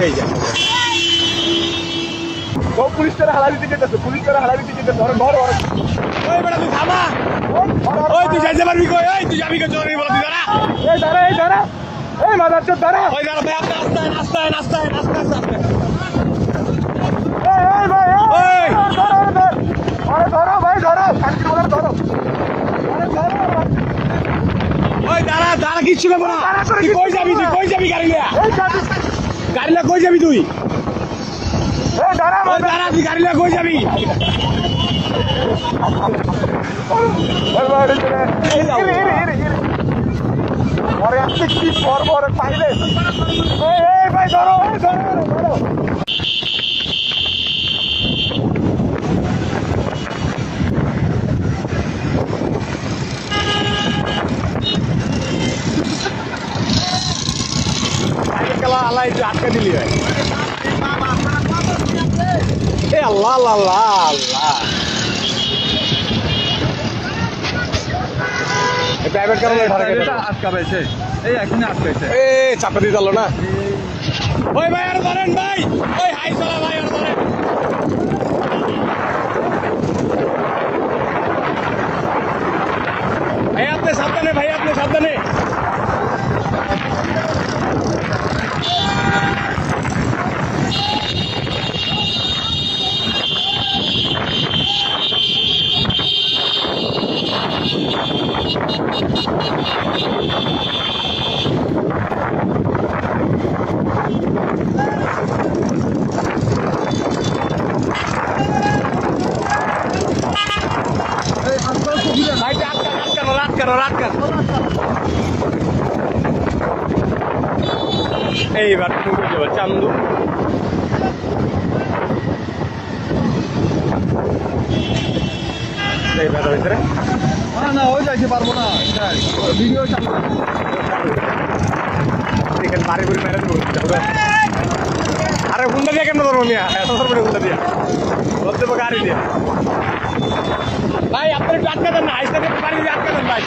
এই যে ও পুলিশ তারা হালা দিতে যেতেছে পুলিশ তারা হালা দিতে যেতেছে ধর ধর ধর ওই বেটা তুই থামা। ওই তুই যাইতে পারবি কই? ওই তুই যাবি কই? চোর বলে তুই দাঁড়া। এই দাঁড়া এই দাঁড়া। এই মাদার চোদ দাঁড়া। ওই দাঁড়া ভাই আপনি আস্তে আস্তে আস্তে আস্তে আস্তে আস্তে এই ভাই! ধরো ধরো ধরো আরে ধরো ভাই ধরো শান্তি বলে ধরো। আরে ধরো ওই দাঁড়া দাঁড়া কিচ্ছু না। করে তুই কই যাবি? তুই কই যাবি গাড়ি এই যাবি গাড়ি লিয়া কই যাবি তুই? দাঁড়া তুই গাড়ি লিয়া কই যাবি? পরে আসছে কি পর ওরে পাইলে? এই এই ভাই ধরো ধরো ধরো। আল্লাহ একটু আটকে দিলি ভাই এ আল্লাহ আল্লাহ আল্লাহ আল্লাহ। প্রাইভেট কারণে আটকাবেছে এই এখনই আটকাইছে। এ চাপা দিয়ে দিল না? ওই ভাই আর ধরেন ভাই। ওই হাই চলা ভাই আর ধরেন। ভাই আপনি সাবধানে ভাই আপনি সাবধানে। এইবার তুমি যাবো চান্দু এইবার ভিতরে না ওই যাইতে পারব না। ভিডিও বাড়ি বুড়ি মেরে দেবো আরে হুন্ডা দিয়ে কেন ধরবো মিয়া? এত ধরবো হুন্ডা দিয়া। ধর দেবো গাড়ি দিয়া। ভাই আপনার একটু আটকা দেন না আইসা বাড়ি দিয়ে আটকা দেন ভাই।